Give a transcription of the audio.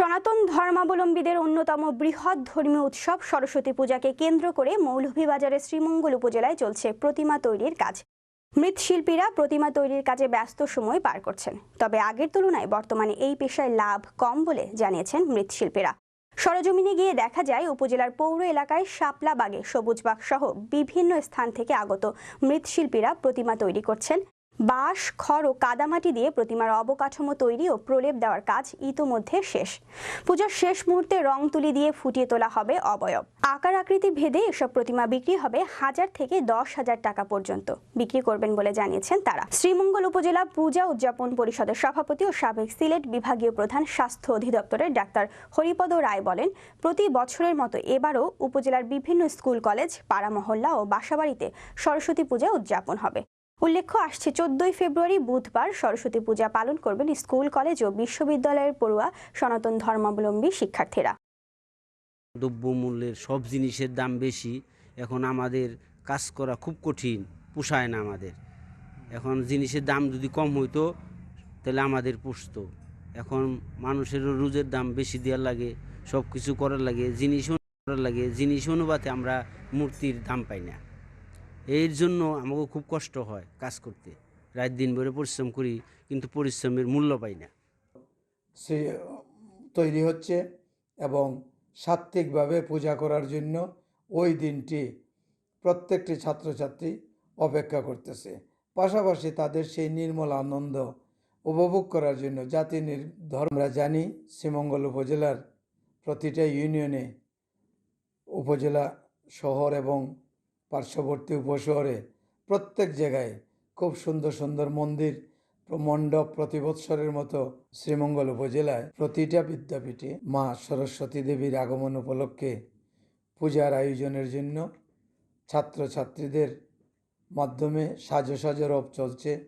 সনাতন ধর্মাবলম্বীদের অন্যতম বৃহৎ ধর্মীয় উৎসব সরস্বতী পূজাকে কেন্দ্র করে মৌলভীবাজারের শ্রীমঙ্গল উপজেলায় চলছে প্রতিমা তৈরির কাজ। মৃৎশিল্পীরা প্রতিমা তৈরির কাজে ব্যস্ত সময় পার করছেন। তবে আগের তুলনায় বর্তমানে এই পেশায় লাভ কম বলে জানিয়েছেন মৃৎশিল্পীরা। সরজমিনে গিয়ে দেখা যায়, উপজেলার পৌর এলাকায় শাপলাবাগে সবুজবাগ সহ বিভিন্ন স্থান থেকে আগত মৃৎশিল্পীরা প্রতিমা তৈরি করছেন। বাঁশ, খড় ও কাদামাটি দিয়ে প্রতিমার অবকাঠামো তৈরি ও প্রলেপ দেওয়ার কাজ ইতোমধ্যে শেষ। পূজার শেষ মুহূর্তে রং তুলি দিয়ে ফুটিয়ে তোলা হবে অবয়ব। আকার আকৃতি ভেদে এসব প্রতিমা বিক্রি হবে হাজার থেকে দশ হাজার টাকা পর্যন্ত। বিক্রি করবেন বলে জানিয়েছেন তারা। শ্রীমঙ্গল উপজেলা পূজা উদযাপন পরিষদের সভাপতি ও সাবেক সিলেট বিভাগীয় প্রধান স্বাস্থ্য অধিদপ্তরের ডাক্তার হরিপদ রায় বলেন, প্রতি বছরের মতো এবারও উপজেলার বিভিন্ন স্কুল, কলেজ পাড়া মহল্লা ও বাসাবাড়িতে সরস্বতী পূজা উদযাপন হবে। উল্লেখ্য, আসছে চোদ্দই ফেব্রুয়ারি, বুধবার সরস্বতী পূজা পালন করবেন স্কুল, কলেজ ও বিশ্ববিদ্যালয়ের পড়ুয়া সনাতন ধর্মাবলম্বী শিক্ষার্থীরা। দ্রব্যমূল্যের সব জিনিসের দাম বেশি, এখন আমাদের কাজ করা খুব কঠিন, পোষায় না আমাদের। এখন জিনিসের দাম যদি কম হইতো, তাহলে আমাদের পুষত। এখন মানুষেরও রোজের দাম বেশি দেওয়ার লাগে সব কিছু করার লাগে, জিনিস করার লাগে, জিনিস অনুপাতে আমরা মূর্তির দাম পাই না। এর জন্য আমাকে খুব কষ্ট হয় কাজ করতে। রাত দিন ভরে পরিশ্রম করি, কিন্তু পরিশ্রমের মূল্য পাই না। সে, তৈরি হচ্ছে এবং সাত্ত্বিকভাবে পূজা করার জন্য ওই দিনটি প্রত্যেকটি ছাত্রছাত্রী অপেক্ষা করতেছে। পাশাপাশি তাদের সেই নির্মল আনন্দ উপভোগ করার জন্য জাতি নির, ধর্ম আমরা জানি শ্রীমঙ্গল উপজেলার প্রতিটা ইউনিয়নে উপজেলা, শহর এবং পার্শ্ববর্তী উপশহরে প্রত্যেক জায়গায় খুব সুন্দর সুন্দর মন্দির, মণ্ডপ প্রতি বৎসরের মতো শ্রীমঙ্গল উপজেলায় প্রতিটা বিদ্যাপীঠে মা সরস্বতী দেবীর আগমন উপলক্ষে পূজার আয়োজনের জন্য ছাত্রছাত্রীদের মাধ্যমে সাজো সাজো রব চলছে।